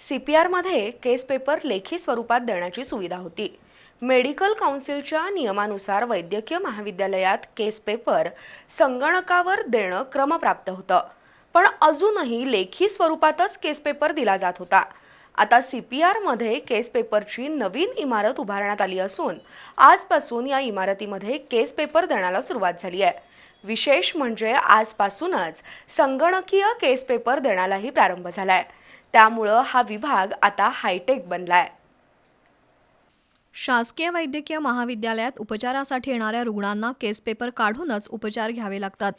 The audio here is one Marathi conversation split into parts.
सी पी आरमध्ये केस पेपर लेखी स्वरूपात देण्याची सुविधा होती. मेडिकल काउन्सिलच्या नियमानुसार वैद्यकीय महाविद्यालयात केस पेपर संगणकावर देणं क्रमप्राप्त होतं. पण अजूनही लेखी स्वरूपातच केस पेपर दिला जात होता. आता सी पी आरमध्ये केस पेपरची नवीन इमारत उभारण्यात आली असून आजपासून या इमारतीमध्ये केस पेपर देण्याला सुरुवात झाली आहे. विशेष म्हणजे आजपासूनच संगणकीय केस पेपर देण्यालाही प्रारंभ झाला आहे त्यामुळं हा विभाग आता हायटेक बनलाय. शासकीय वैद्यकीय महाविद्यालयात उपचारासाठी येणाऱ्या रुग्णांना केस पेपर काढूनच उपचार घ्यावे लागतात.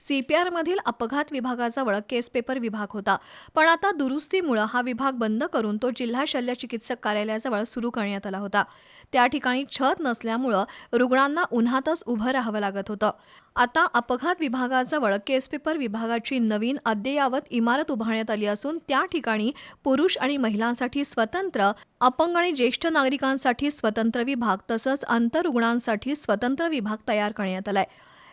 सी पी आरमधील अपघात विभागाजवळ केस पेपर विभाग होता. पण आता दुरुस्तीमुळे हा विभाग बंद करून तो जिल्हा शल्य चिकित्सक कार्यालयाजवळ सुरू करण्यात आला होता. त्या ठिकाणी छत नसल्यामुळं रुग्णांना उन्हातच उभं राहावं लागत होतं. आता अपघात विभागाजवळ केस पेपर विभागाची नवीन अद्ययावत इमारत उभारण्यात आली असून त्या ठिकाणी पुरुष आणि महिलांसाठी स्वतंत्र अपंग आणि ज्येष्ठ नागरिकांसाठी स्वतंत्र विभाग तसंच आंतररुग्णांसाठी स्वतंत्र विभाग तयार करण्यात आलाय.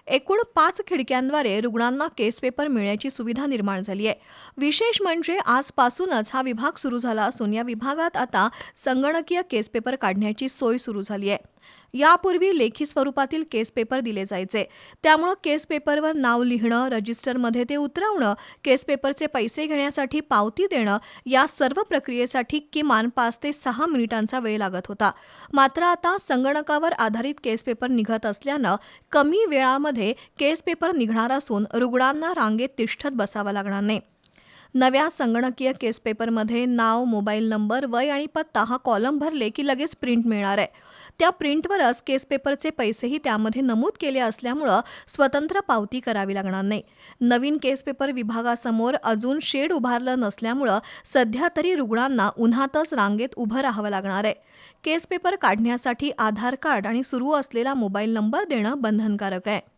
एकूण पाच खिडक्यांद्वारे रुग्णांना केस पेपर मिळण्याची सुविधा निर्माण झाली आहे. विशेष म्हणजे आजपासूनच हा विभाग सुरू झाला असून या विभागात आता संगणकीय केस पेपर काढण्याची सोय सुरू झाली आहे. यापूर्वी लेखी स्वरूपातील केस पेपर दिले जायचे. त्यामुळं केस पेपरवर नाव लिहिणं रजिस्टरमध्ये ते उतरवणं केस पेपरचे पैसे घेण्यासाठी पावती देणं या सर्व प्रक्रियेसाठी किमान पाच ते सहा मिनिटांचा वेळ लागत होता. मात्र आता संगणकावर आधारित केस पेपर निघत असल्यानं कमी वेळामध्ये केस पेपर निघणार असून रुग्णांना रांगेत तिष्ठत बसावं लागणार नाही. नव्या संगणकीय केस पेपरमध्ये नाव मोबाईल नंबर वय आणि पत्ता हा कॉलम भरले की लगेच प्रिंट मिळणार आहे. त्या प्रिंटवरच केस पेपरचे पैसेही त्यामध्ये नमूद केले असल्यामुळं स्वतंत्र पावती करावी लागणार नाही. नवीन केस पेपर विभागासमोर अजून शेड उभारलं नसल्यामुळं सध्या तरी रुग्णांना उन्हातच रांगेत उभं राहावं लागणार आहे. केस पेपर काढण्यासाठी आधार कार्ड आणि सुरू असलेला मोबाईल नंबर देणं बंधनकारक आहे.